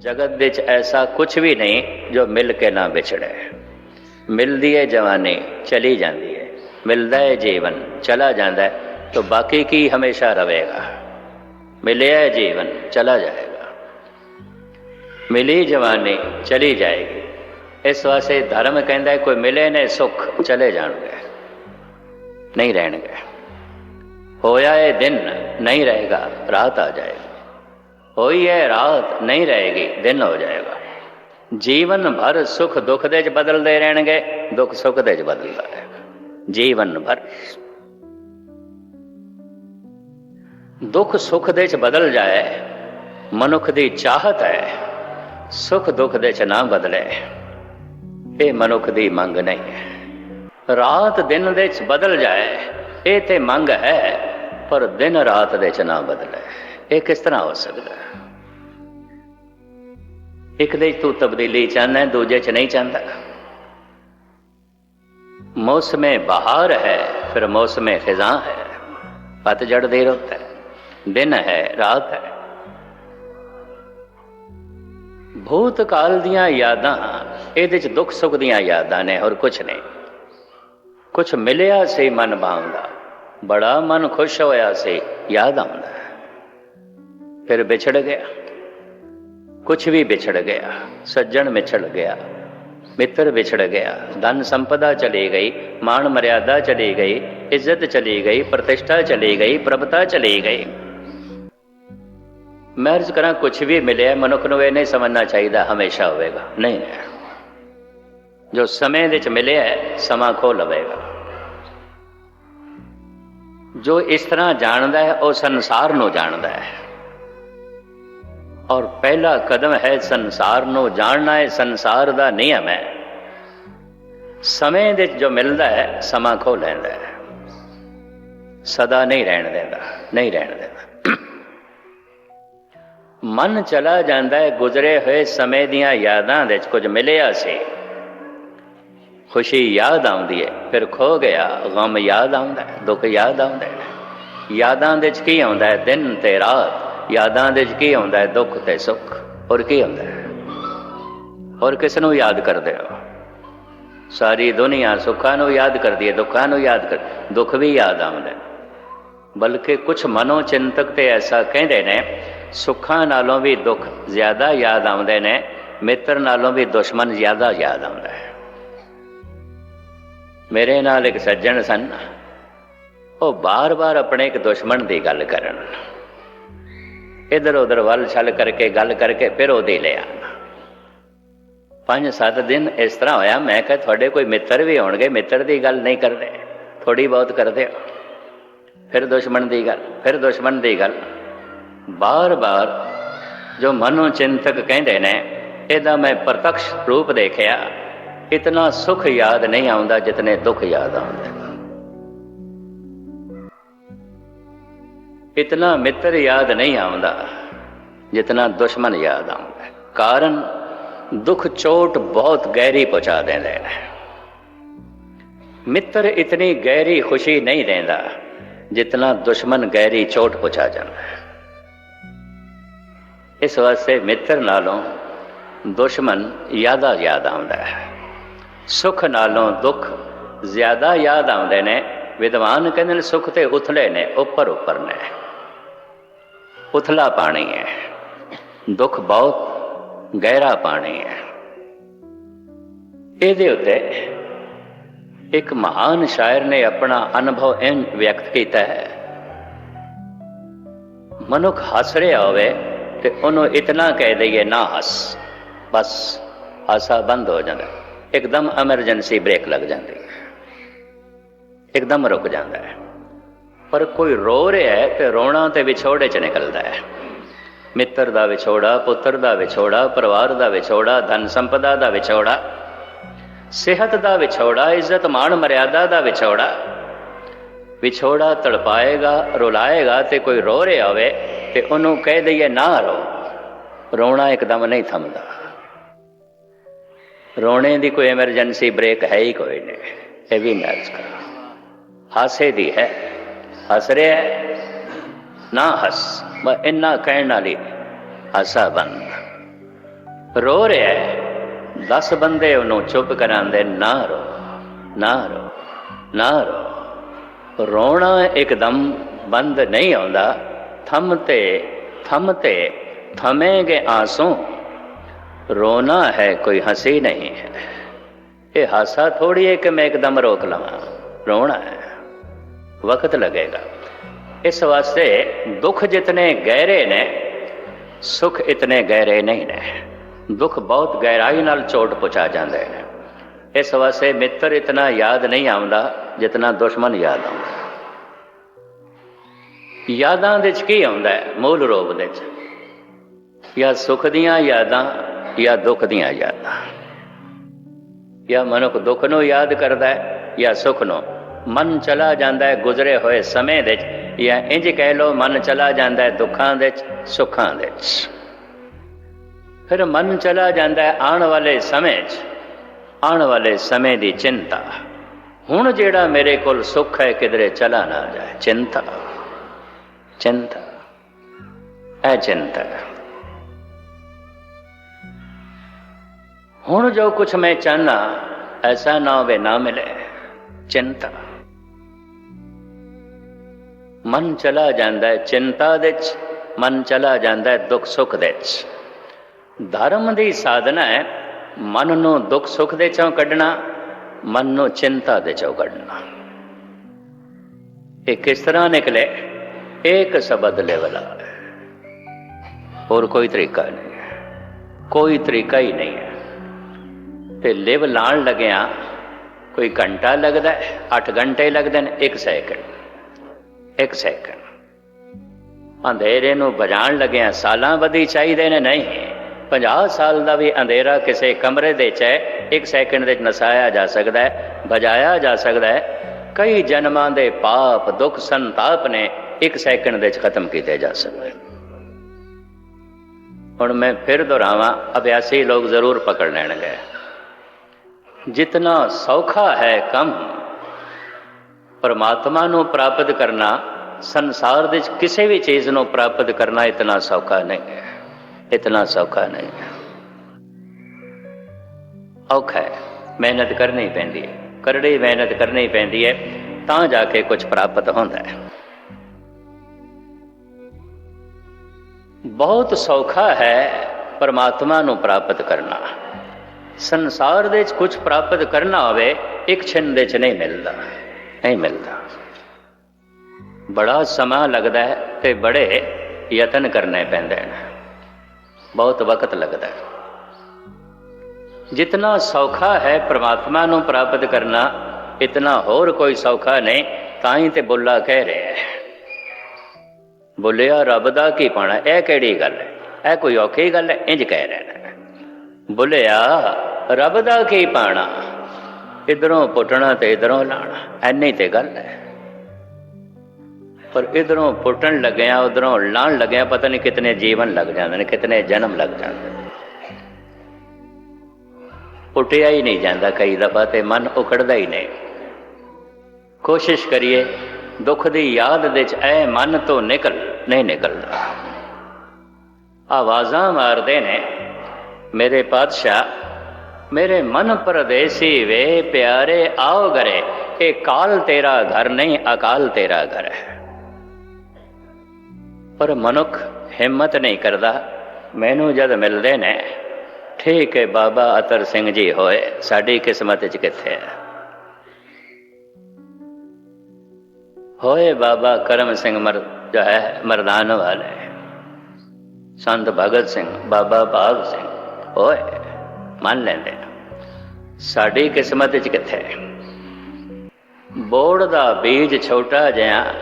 ਜਗਤ ਵਿੱਚ ਐਸਾ ਕੁਝ ਵੀ ਨਹੀਂ ਜੋ ਮਿਲ ਕੇ ਨਾ ਵਿਛੜੇ ਮਿਲਦੀ ਹੈ ਜਵਾਨੀ ਚਲੀ ਜਾਂਦੀ ਹੈ ਮਿਲਦਾ ਹੈ ਜੀਵਨ ਚਲਾ ਜਾਂਦਾ ਹੈ ਤਾਂ ਬਾਕੀ ਕੀ ਹਮੇਸ਼ਾ ਰਹੇਗਾ ਮਿਲਿਆ ਹੈ ਜੀਵਨ ਚਲਾ ਜਾਏਗਾ ਮਿਲੀ ਜਵਾਨੀ ਚਲੀ ਜਾਏਗੀ ਇਸ ਵਾਸਤੇ ਧਰਮ ਕਹਿੰਦਾ ਹੈ ਕੋਈ ਮਿਲੇ ਨੇ ਸੁੱਖ ਚਲੇ ਜਾਣਗੇ ਨਹੀਂ ਰਹਿਣਗੇ ਹੋਇਆ ਇਹ ਦਿਨ ਨਹੀਂ ਰਹੇਗਾ ਰਾਤ ਆ ਜਾਏਗੀ ਹੋਈ ਹੈ ਰਾਤ ਨਹੀਂ ਰਹੇਗੀ, ਦਿਨ ਹੋ ਜਾਏਗਾ। ਜੀਵਨ ਭਰ ਸੁਖ ਦੁੱਖ ਦੇ ਚ ਬਦਲਦੇ ਰਹਿਣਗੇ, ਦੁੱਖ ਸੁਖ ਦੇ ਚ ਬਦਲਦਾ ਰਹੇਗਾ। ਜੀਵਨ ਭਰ। ਦੁੱਖ ਸੁਖ ਦੇ ਚ ਬਦਲ ਜਾਏ, ਮਨੁੱਖ ਦੀ ਚਾਹਤ ਹੈ, ਸੁਖ ਦੁੱਖ ਦੇ ਚ ਨਾ ਬਦਲੇ। ਇਹ ਮਨੁੱਖ ਦੀ ਮੰਗ ਨਹੀਂ ਹੈ। ਰਾਤ ਦਿਨ ਦੇ ਚ ਬਦਲ ਜਾਏ, ਇਹ ਤੇ ਮੰਗ ਹੈ, ਪਰ ਦਿਨ ਰਾਤ ਦੇ ਚ ਨਾ ਬਦਲੇ। ਇਹ ਕਿਸ ਤਰ੍ਹਾਂ ਹੋ ਸਕਦਾ? ਇੱਕ ਦੇ ਤੂੰ ਤਬਦੀਲੀ ਚਾਹਨਾ ਦੂਜੇ ਚ ਨਹੀਂ ਚਾਹੁੰਦਾ। ਮੌਸਮੇ ਬਹਾਰ ਹੈ, ਫਿਰ ਮੌਸਮੇ ਖਿਜ਼ਾਂ ਹੈ। ਪਤਝੜ ਦੇ ਰੁੱਤ ਹੈ, ਦਿਨ ਹੈ, ਰਾਤ ਹੈ। ਭੂਤ ਕਾਲ ਦੀਆਂ ਯਾਦਾਂ, ਇਹਦੇ ਚ ਦੁੱਖ ਸੁੱਖ ਦੀਆਂ ਯਾਦਾਂ ਨੇ, ਹੋਰ ਕੁਝ ਨਹੀਂ। ਕੁਝ ਮਿਲਿਆ ਸੀ ਮਨ ਭਾਉਂਦਾ ਬੜਾ ਮਨ ਖੁਸ਼ ਹੋਇਆ ਸੀ, ਯਾਦ ਆਉਂਦਾ। ਫਿਰ ਵਿਛੜ ਗਿਆ। ਕੁਝ ਵੀ ਵਿਛੜ ਗਿਆ, ਸੱਜਣ ਵਿਛੜ ਗਿਆ, ਮਿੱਤਰ ਵਿਛੜ ਗਿਆ, ਧਨ ਸੰਪਦਾ ਚਲੀ ਗਈ, ਮਾਣ ਮਰਿਆਦਾ ਚਲੀ ਗਈ, ਇੱਜ਼ਤ ਚਲੀ ਗਈ, ਪ੍ਰਤਿਸ਼ਠਾ ਚਲੀ ਗਈ, ਪ੍ਰਭਤਾ ਚਲੀ ਗਈ। ਮੈਂ ਅਰਜ਼ ਕਰਾਂ ਕੁਝ ਵੀ ਮਿਲਿਆ, ਮਨੁੱਖ ਨੂੰ ਇਹ ਨਹੀਂ ਸਮਝਣਾ ਚਾਹੀਦਾ, ਹਮੇਸ਼ਾ ਹੋਵੇਗਾ। ਨਹੀਂ ਜੋ ਸਮੇਂ ਵਿੱਚ ਮਿਲਿਆ, ਸਮਾਂ ਖੋ ਲਵੇਗਾ। ਜੋ ਇਸ ਤਰ੍ਹਾਂ ਜਾਣਦਾ ਹੈ, ਉਹ ਸੰਸਾਰ ਨੂੰ ਜਾਣਦਾ ਹੈ। ਔਰ ਪਹਿਲਾ ਕਦਮ ਹੈ ਸੰਸਾਰ ਨੂੰ ਜਾਣਨਾ ਹੈ ਸੰਸਾਰ ਦਾ ਨਿਯਮ ਹੈ। ਸਮੇਂ ਦੇ ਜੋ ਮਿਲਦਾ ਹੈ, ਸਮਾਂ ਖੋ ਲੈਂਦਾ ਹੈ। ਸਦਾ ਨਹੀਂ ਰਹਿਣ ਦਿੰਦਾ, ਨਹੀਂ ਰਹਿਣ ਦਿੰਦਾ। ਮਨ ਚਲਾ ਜਾਂਦਾ ਹੈ, ਗੁਜ਼ਰੇ ਹੋਏ ਸਮੇਂ ਦੀਆਂ ਯਾਦਾਂ ਵਿੱਚ ਕੁਝ ਮਿਲਿਆ ਸੀ। ਖੁਸ਼ੀ ਯਾਦ ਆਉਂਦੀ ਹੈ, ਫਿਰ ਖੋ ਗਿਆ, ਗਮ ਯਾਦ ਆਉਂਦਾ ਦੁੱਖ ਯਾਦ ਆਉਂਦਾ ਯਾਦਾਂ ਦੇ ਵਿੱਚ ਕੀ ਆਉਂਦਾ ਹੈ? ਦਿਨ ਤੇ ਰਾਤ। ਯਾਦਾਂ ਦੇ ਵਿੱਚ ਕੀ ਆਉਂਦਾ ਹੈ? ਦੁੱਖ ਤੇ ਸੁੱਖ। ਔਰ ਕੀ ਆਉਂਦਾ ਹੈ? ਔਰ ਕਿਸ ਨੂੰ ਯਾਦ ਕਰਦੇ ਹੋ? ਸਾਰੀ ਦੁਨੀਆ ਸੁੱਖਾਂ ਨੂੰ ਯਾਦ ਕਰਦੀ ਹੈ, ਦੁੱਖਾਂ ਨੂੰ ਯਾਦ ਕਰ, ਦੁੱਖ ਵੀ ਯਾਦ ਆਉਂਦਾ ਬਲਕਿ ਕੁਝ ਮਨੋ ਚਿੰਤਕ ਤੇ ਐਸਾ ਕਹਿੰਦੇ ਨੇ, ਸੁੱਖਾਂ ਨਾਲੋਂ ਵੀ ਦੁੱਖ ਜ਼ਿਆਦਾ ਯਾਦ ਆਉਂਦੇ ਨੇ, ਮਿੱਤਰ ਨਾਲੋਂ ਵੀ ਦੁਸ਼ਮਣ ਜ਼ਿਆਦਾ ਯਾਦ ਆਉਂਦਾ ਹੈ। ਮੇਰੇ ਨਾਲ ਇੱਕ ਸੱਜਣ ਸਨ। ਉਹ ਬਾਰ-ਬਾਰ ਆਪਣੇ ਇੱਕ ਦੁਸ਼ਮਣ ਦੀ ਗੱਲ ਕਰਨ। ਇਧਰ ਉਧਰ ਵੱਲ ਛਲ ਕਰਕੇ ਗੱਲ ਕਰਕੇ ਫਿਰ ਉਹਦੇ ਲੈ ਆਣਾ ਪੰਜ ਸੱਤ ਦਿਨ ਇਸ ਤਰ੍ਹਾਂ ਹੋਇਆ, ਮੈਂ ਕਿਹਾ ਤੁਹਾਡੇ ਕੋਈ ਮਿੱਤਰ ਵੀ ਹੋਣਗੇ, ਮਿੱਤਰ ਦੀ ਗੱਲ ਨਹੀਂ ਕਰਦੇ ਥੋੜੀ ਬਹੁਤ ਕਰਦੇ ਫਿਰ ਦੁਸ਼ਮਣ ਦੀ ਗੱਲ, ਫਿਰ ਦੁਸ਼ਮਣ ਦੀ ਗੱਲ। ਬਾਰ-ਬਾਰ ਜੋ ਮਨੋ ਚਿੰਤਕ ਕਹਿੰਦੇ ਨੇ, ਇਹਦਾ ਮੈਂ ਪ੍ਰਤੱਖ ਰੂਪ ਦੇਖਿਆ। ਇਤਨਾ ਸੁਖ ਯਾਦ ਨਹੀਂ ਆਉਂਦਾ ਜਿਤਨੇ ਦੁੱਖ ਯਾਦ ਆਉਂਦੇ ਇਤਨਾ ਮਿੱਤਰ ਯਾਦ ਨਹੀਂ ਆਉਂਦਾ, ਜਿਤਨਾ ਦੁਸ਼ਮਣ ਯਾਦ ਆਉਂਦਾ। ਕਾਰਨ ਦੁੱਖ ਚੋਟ ਬਹੁਤ ਗਹਿਰੀ ਪਹੁੰਚਾ ਦਿੰਦੇ ਨੇ ਮਿੱਤਰ ਇਤਨੀ ਗਹਿਰੀ ਖੁਸ਼ੀ ਨਹੀਂ ਦਿੰਦਾ, ਜਿਤਨਾ ਦੁਸ਼ਮਣ ਗਹਿਰੀ ਚੋਟ ਪਹੁੰਚਾ ਜਾਂਦਾ ਇਸ ਵਾਸਤੇ ਮਿੱਤਰ ਨਾਲੋਂ ਦੁਸ਼ਮਣ ਜ਼ਿਆਦਾ ਯਾਦ ਆਉਂਦਾ ਹੈ। ਸੁਖ ਨਾਲੋਂ ਦੁੱਖ ਜ਼ਿਆਦਾ ਯਾਦ ਆਉਂਦੇ ਨੇ। ਵਿਦਵਾਨ ਕਹਿੰਦੇ ਨੇ, ਸੁਖ ਤੇ ਉਥਲੇ ਨੇ ਉੱਪਰ ਉੱਪਰ ਨੇ। ਉਥਲਾ ਪਾਣੀ ਹੈ। ਦੁੱਖ ਬਹੁਤ ਗਹਿਰਾ ਪਾਣੀ ਹੈ। ਇਹਦੇ ਉੱਤੇ ਇੱਕ ਮਹਾਨ ਸ਼ਾਇਰ ਨੇ ਆਪਣਾ ਅਨੁਭਵ ਇਹ ਵਿਅਕਤ ਕੀਤਾ ਹੈ। ਮਨੁੱਖ ਹੱਸ ਰਿਹਾ ਹੋਵੇ ਤੇ ਉਹਨੂੰ ਇਤਨਾ ਕਹਿ ਦਈਏ, ਨਾ ਹੱਸ। ਬਸ ਹਾਸਾ ਬੰਦ ਹੋ ਜਾਂਦਾ। ਇੱਕਦਮ ਐਮਰਜੈਂਸੀ ਬ੍ਰੇਕ ਲੱਗ ਜਾਂਦੀ ਹੈ। ਇੱਕਦਮ ਰੁਕ ਜਾਂਦਾ ਹੈ। ਪਰ ਕੋਈ ਰੋ ਰਿਹਾ ਹੈ ਤੇ ਰੋਣਾ ਤੇ ਵਿਛੋੜੇ ਚ ਨਿਕਲਦਾ ਹੈ। ਮਿੱਤਰ ਦਾ ਵਿਛੋੜਾ, ਪੁੱਤਰ ਦਾ ਵਿਛੋੜਾ, ਪਰਿਵਾਰ ਦਾ ਵਿਛੋੜਾ, ਧਨ ਸੰਪਦਾ ਦਾ ਵਿਛੋੜਾ, ਸਿਹਤ ਦਾ ਵਿਛੋੜਾ, ਇੱਜ਼ਤ ਮਾਣ ਮਰਿਆਦਾ ਦਾ ਵਿਛੋੜਾ। ਵਿਛੋੜਾ ਤੜਪਾਏਗਾ, ਰੁਲਾਏਗਾ ਤੇ ਕੋਈ ਰੋ ਰਿਹਾ ਹੋਵੇ ਤੇ ਉਹਨੂੰ ਕਹਿ ਦਈਏ ਨਾ ਰੋ। ਰੋਣਾ ਇੱਕਦਮ ਨਹੀਂ ਥੰਮਦਾ। ਰੋਣੇ ਦੀ ਕੋਈ ਐਮਰਜੈਂਸੀ ਬ੍ਰੇਕ ਹੈ ਹੀ ਕੋਈ ਨਹੀਂ। ਇਹ ਵੀ ਮੈਚ ਕਰ। ਹਾਸੇ ਦੀ ਹੈ। ਹੱਸ ਰਿਹਾ ਨਾ ਹੱਸ, ਮੈਂ ਇੰਨਾ ਕਹਿਣ ਵਾਲੀ ਹਾਸਾ ਬੰਦ। ਰੋ ਰਿਹਾ ਹੈ 10 ਬੰਦੇ ਉਹਨੂੰ ਚੁੱਪ ਕਰਾਉਂਦੇ, ਨਾ ਰੋ ਨਾ ਰੋ ਨਾ ਰੋ। ਰੋਣਾ ਇੱਕਦਮ ਬੰਦ ਨਹੀਂ ਆਉਂਦਾ, ਥੰਮ ਤੇ ਥੰਮ ਤੇ ਥਮੇਗੇ ਆਂਸੂ। ਰੋਣਾ ਹੈ, ਕੋਈ ਹਸੀ ਨਹੀਂ ਹੈ। ਇਹ ਹਾਸਾ ਥੋੜੀ ਹੈ ਕਿ ਮੈਂ ਇੱਕਦਮ ਰੋਕ ਲਵਾਂ। ਰੋਣਾ ਹੈ। ਵਕਤ ਲੱਗੇਗਾ। ਇਸ ਵਾਸਤੇ ਦੁੱਖ ਜਿਤਨੇ ਗਹਿਰੇ ਨੇ, ਸੁਖ ਇਤਨੇ ਗਹਿਰੇ ਨਹੀਂ ਨੇ। ਦੁੱਖ ਬਹੁਤ ਗਹਿਰਾਈ ਨਾਲ ਚੋਟ ਪਹੁੰਚਾ ਜਾਂਦੇ ਨੇ। ਇਸ ਵਾਸਤੇ ਮਿੱਤਰ ਇਤਨਾ ਯਾਦ ਨਹੀਂ ਆਉਂਦਾ ਜਿਤਨਾ ਦੁਸ਼ਮਣ ਯਾਦ ਆਉਂਦਾ। ਯਾਦਾਂ ਦੇ ਚ ਕੀ ਆਉਂਦਾ ਹੈ? ਮੂਲ ਰੂਪ ਦੇ ਚ ਜਾਂ ਸੁਖ ਦੀਆਂ ਯਾਦਾਂ ਜਾਂ ਦੁੱਖ ਦੀਆਂ ਯਾਦਾਂ। ਜਾਂ ਮਨੁੱਖ ਦੁੱਖ ਨੂੰ ਯਾਦ ਕਰਦਾ ਹੈ ਜਾਂ ਸੁਖ ਨੂੰ ਮਨ ਚਲਾ ਜਾਂਦਾ ਹੈ ਗੁਜ਼ਰੇ ਹੋਏ ਸਮੇਂ ਦੇ ਚ ਜਾਂ ਇੰਜ ਕਹਿ ਲੋ ਮਨ ਚਲਾ ਜਾਂਦਾ ਹੈ ਦੁੱਖਾਂ ਦੇ ਚ ਸੁੱਖਾਂ ਦੇ ਚ ਫਿਰ ਮਨ ਚਲਾ ਜਾਂਦਾ ਹੈ ਆਉਣ ਵਾਲੇ ਸਮੇਂ 'ਚ ਆਉਣ ਵਾਲੇ ਸਮੇਂ ਦੀ ਚਿੰਤਾ। ਹੁਣ ਜਿਹੜਾ ਮੇਰੇ ਕੋਲ ਸੁੱਖ ਹੈ, ਕਿਧਰੇ ਚਲਾ ਨਾ ਜਾਏ। ਚਿੰਤਾ। ਚਿੰਤਾ। ਇਹ ਚਿੰਤਾ। ਹੁਣ ਜੋ ਕੁਛ ਮੈਂ ਚਾਹਨਾ ਐਸਾ ਨਾ ਹੋਵੇ ਨਾ ਮਿਲੇ। ਚਿੰਤਾ। ਮਨ ਚਲਾ ਜਾਂਦਾ ਹੈ ਚਿੰਤਾ ਦੇ ਚ, ਮਨ ਚਲਾ ਜਾਂਦਾ ਹੈ ਦੁੱਖ ਸੁੱਖ ਦੇ ਚ। ਧਰਮ ਦੀ ਸਾਧਨਾ ਹੈ ਮਨ ਨੂੰ ਦੁੱਖ ਸੁੱਖ ਦੇ ਚੋਂ ਕੱਢਣਾ, ਮਨ ਨੂੰ ਚਿੰਤਾ ਦੇ ਚੋਂ ਕੱਢਣਾ। ਇਹ ਕਿਸ ਤਰ੍ਹਾਂ ਨਿਕਲੇ? ਇੱਕ ਸ਼ਬਦ ਲੈ। ਵਾਲਾ ਹੋਰ ਕੋਈ ਤਰੀਕਾ ਨਹੀਂ ਕੋਈ ਤਰੀਕਾ ਹੀ ਨਹੀਂ ਹੈ। ਤੇ ਲਿਵ ਲਾਣ ਲੱਗਿਆ ਕੋਈ ਘੰਟਾ ਲੱਗਦਾ 8 ਘੰਟੇ ਲੱਗਦੇ ਨੇ 1 ਸੈਕਿੰਡ 1 ਸੈਕਿੰਡ। ਅੰਧੇਰੇ ਨੂੰ ਬੁਝਾਉਣ ਲੱਗਿਆ ਸਾਲਾਂ ਵਧੀ ਚਾਹੀਦੇ ਨੇ ਨਹੀਂ। 50 ਸਾਲ ਦਾ ਵੀ ਅੰਧੇਰਾ ਕਿਸੇ ਕਮਰੇ ਦੇ ਚ ਹੈ 1 ਸੈਕਿੰਡ ਦੇ ਚ ਨਸਾਇਆ ਜਾ ਸਕਦਾ ਹੈ ਬਜਾਇਆ ਜਾ ਸਕਦਾ ਹੈ। ਕਈ ਜਨਮਾਂ ਦੇ ਪਾਪ, ਦੁੱਖ, ਸੰਤਾਪ ਨੇ ਇੱਕ ਸੈਕਿੰਡ ਦੇ ਚ ਖਤਮ ਕੀਤੇ ਜਾ ਸਕਦੇ ਹੁਣ ਮੈਂ ਫਿਰ ਦੁਹਰਾਵਾਂ, ਅਭਿਆਸੀ ਲੋਕ ਜ਼ਰੂਰ ਪਕੜ ਲੈਣਗੇ। ਜਿਤਨਾ ਸੌਖਾ ਹੈ ਕੰਮ ਪਰਮਾਤਮਾ ਨੂੰ ਪ੍ਰਾਪਤ ਕਰਨਾ, ਸੰਸਾਰ ਦੇ ਵਿੱਚ ਕਿਸੇ ਵੀ ਚੀਜ਼ ਨੂੰ ਪ੍ਰਾਪਤ ਕਰਨਾ ਇਤਨਾ ਸੌਖਾ ਨਹੀਂ ਹੈ। ਇਤਨਾ ਸੌਖਾ ਨਹੀਂ ਹੈ। ਔਖਾ ਹੈ। ਮਿਹਨਤ ਕਰਨੀ ਪੈਂਦੀ ਹੈ। ਕਰੜੀ ਮਿਹਨਤ ਕਰਨੀ ਪੈਂਦੀ ਹੈ, ਤਾਂ ਜਾ ਕੇ ਕੁਝ ਪ੍ਰਾਪਤ ਹੁੰਦਾ ਹੈ। ਬਹੁਤ ਸੌਖਾ ਹੈ ਪਰਮਾਤਮਾ ਨੂੰ ਪ੍ਰਾਪਤ ਕਰਨਾ। ਸੰਸਾਰ ਦੇ ਵਿੱਚ ਕੁਝ ਪ੍ਰਾਪਤ ਕਰਨਾ ਹੋਵੇ, ਇੱਕ ਛਿਨ ਦੇ ਚ ਨਹੀਂ ਮਿਲਦਾ। ਨਹੀਂ ਮਿਲਦਾ ਬੜਾ ਸਮਾਂ ਲੱਗਦਾ ਹੈ ਤੇ ਬੜੇ ਯਤਨ ਕਰਨੇ ਪੈਂਦੇ ਨੇ ਬਹੁਤ ਵਕਤ ਲੱਗਦਾ ਹੈ ਜਿਤਨਾ ਸੌਖਾ ਹੈ ਪ੍ਰਮਾਤਮਾ ਨੂੰ ਪ੍ਰਾਪਤ ਕਰਨਾ ਇਤਨਾ ਹੋਰ ਕੋਈ ਸੌਖਾ ਨਹੀਂ ਤਾਂ ਹੀ ਤੇ ਬੁੱਲਾ ਕਹਿ ਰਿਹਾ ਹੈ ਬੋਲਿਆ ਰੱਬ ਦਾ ਕੀ ਪਾਣਾ ਇਹ ਕਿਹੜੀ ਗੱਲ ਹੈ ਇਹ ਕੋਈ ਔਖੀ ਗੱਲ ਹੈ ਇੰਜ ਕਹਿ ਰਿਹਾ ਹੈ ਬੋਲਿਆ ਰੱਬ ਦਾ ਕੀ ਪਾਣਾ ਇਧਰੋਂ ਪੁੱਟਣਾ ਤੇ ਇਧਰੋਂ ਲਾਣਾ, ਐਨੀ ਤੇ ਗੱਲ ਹੈ। ਪਰ ਇਧਰੋਂ ਪੁੱਟਣ ਲੱਗਿਆ, ਉਧਰੋਂ ਲਾਣ ਲੱਗਿਆ, ਪਤਾ ਨਹੀਂ ਕਿਤਨੇ ਜੀਵਨ ਲੱਗ ਜਾਂਦੇ ਨੇ, ਕਿਤਨੇ ਜਨਮ ਲੱਗ ਜਾਂਦੇ ਪੁੱਟਿਆ ਹੀ ਨਹੀਂ ਜਾਂਦਾ ਕਈ ਦਫਾ ਤੇ ਮਨ ਉਕੜਦਾ ਹੀ ਨਹੀਂ। ਕੋਸ਼ਿਸ਼ ਕਰੀਏ, ਦੁੱਖ ਦੀ ਯਾਦ ਦੇ ਚ ਐ ਮਨ ਤੋਂ ਨਿਕਲ, ਨਹੀਂ ਨਿਕਲਦਾ। ਆਵਾਜ਼ਾਂ ਮਾਰਦੇ ਨੇ, ਮੇਰੇ ਪਾਤਸ਼ਾਹ ਮੇਰੇ ਮਨ ਪਰਦੇਸੀ ਵੇ ਪਿਆਰੇ, ਆਓ ਗਰੇ ਇਹ ਕਾਲ ਤੇਰਾ ਘਰ ਨਹੀਂ, ਅਕਾਲ ਤੇਰਾ ਘਰ ਹੈ। ਪਰ ਮਨੁੱਖ ਹਿੰਮਤ ਨਹੀਂ ਕਰਦਾ, ਮੈਨੂੰ ਜਦ ਮਿਲਦੇ ਨੇ, ਠੀਕ ਹੈ ਬਾਬਾ ਅਤਰ ਸਿੰਘ ਜੀ ਹੋਏ, ਸਾਡੀ ਕਿਸਮਤ ਚ ਕਿੱਥੇ ਹੈ? ਹੋਏ ਬਾਬਾ ਕਰਮ ਸਿੰਘ ਮਰ, ਜੋ ਹੈ, ਮਰਦਾਨ ਵਾਲੇ। ਸੰਤ ਭਗਤ ਸਿੰਘ, ਬਾਬਾ ਭਾਗ ਸਿੰਘ, ਹੋਏ। ਮੰਨ ਲੈਂਦੇ ਸਾਡੀ ਕਿਸਮਤ ਚ ਕਿੱਥੇ ਬੋੜ ਦਾ ਬੀਜ ਛੋਟਾ ਜਿਹਾ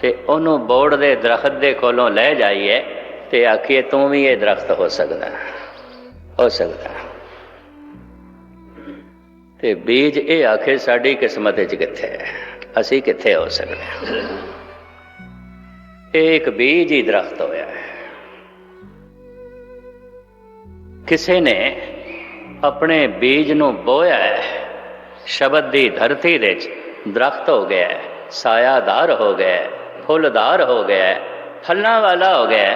ਤੇ ਉਹਨੂੰ ਬੋੜ ਦੇ ਦਰਖਤ ਦੇ ਕੋਲੋਂ ਲੈ ਜਾਈਏ ਤੇ ਆਖੀਏ ਤੂੰ ਵੀ ਇਹ ਦਰਖਤ ਹੋ ਸਕਦਾ। ਹੋ ਸਕਦਾ। ਤੇ ਬੀਜ ਇਹ ਆਖੇ ਸਾਡੀ ਕਿਸਮਤ ਵਿੱਚ ਕਿੱਥੇ ਹੈ? ਅਸੀਂ ਕਿੱਥੇ ਹੋ ਸਕਦੇ ਇਹ ਇੱਕ ਬੀਜ ਹੀ ਦਰਖਤ ਹੋਇਆ ਹੈ। ਕਿਸੇ ਨੇ ਆਪਣੇ ਬੀਜ ਨੂੰ ਬੋਇਆ ਹੈ। ਸ਼ਬਦ ਦੀ ਧਰਤੀ ਦੇ ਵਿੱਚ ਦਰਖਤ ਹੋ ਗਿਆ ਸਾਇਆਦਾਰ ਹੋ ਗਿਆ ਫੁੱਲਦਾਰ ਹੋ ਗਿਆ ਫਲਾਂ ਵਾਲਾ ਹੋ ਗਿਆ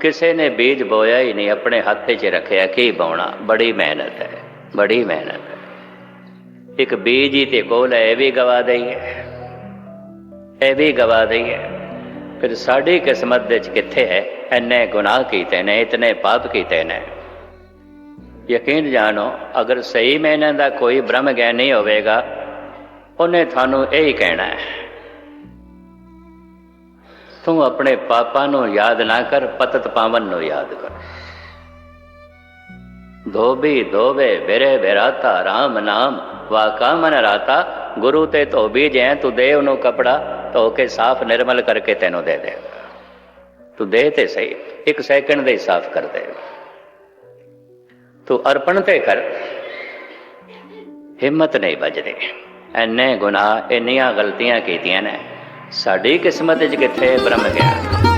ਕਿਸੇ ਨੇ ਬੀਜ ਬੋਇਆ ਹੀ ਨਹੀਂ, ਆਪਣੇ ਹੱਥ 'ਚ ਰੱਖਿਆ, ਕੀ ਬੋਣਾ? ਬੜੀ ਮਿਹਨਤ ਹੈ, ਬੜੀ ਮਿਹਨਤ ਹੈ। ਇੱਕ ਬੀਜ ਹੀ ਤੇ ਕੋਲ ਹੈ, ਇਹ ਵੀ ਗਵਾ ਦਈਏ। ਇਹ ਵੀ ਗਵਾ ਦਈਏ। ਫਿਰ ਸਾਡੀ ਕਿਸਮਤ ਦੇ ਵਿੱਚ ਕਿੱਥੇ ਹੈ? ਐਨੇ ਗੁਨਾਹ ਕੀਤੇ ਨੇ, ਇਤਨੇ ਪਾਪ ਕੀਤੇ ਨੇ। ਯਕੀਨ ਜਾਣੋ, ਅਗਰ ਸਹੀ ਮੈਨਾਂ ਦਾ ਕੋਈ ਬ੍ਰਹਮ ਗਿਆਨੀ ਹੋਵੇਗਾ, ਉਹਨੇ ਤੁਹਾਨੂੰ ਇਹ ਹੀ ਕਹਿਣਾ ਹੈ। ਤੂੰ ਆਪਣੇ ਪਾਪਾਂ ਨੂੰ ਯਾਦ ਨਾ ਕਰ, ਪਤਤ ਪਾਵਨ ਨੂੰ ਯਾਦ ਕਰ। ਧੋਬੀ ਧੋਵੇ ਬਿਰੇ ਬਿਰਾਤਾ RAM ਨਾਮ ਵਾਕਾ ਮਨ ਰਾਤਾ, ਗੁਰੂ ਤੇ ਧੋਬੀ ਜੈ, ਤੂੰ ਦੇ ਉਹਨੂੰ ਕਪੜਾ, ਧੋ ਕੇ ਸਾਫ਼ ਨਿਰਮਲ ਕਰਕੇ ਤੈਨੂੰ ਦੇ ਦੇ। ਤੂੰ ਦੇ ਤੇ ਸਹੀ, ਇੱਕ ਸੈਕਿੰਡ ਦੇ ਹੀ ਸਾਫ਼ ਕਰ ਦੇ। ਤੂੰ ਅਰਪਣ ਤੇ ਕਰ। ਹਿੰਮਤ ਨਹੀਂ ਵੱਜਦੀ। ਐਨੇ ਗੁਨਾਹ, ਇੰਨੀਆਂ ਗਲਤੀਆਂ ਕੀਤੀਆਂ ਨੇ। ਸਾਡੀ ਕਿਸਮਤ 'ਚ ਕਿੱਥੇ ਬ੍ਰਹਮ ਗਿਆ?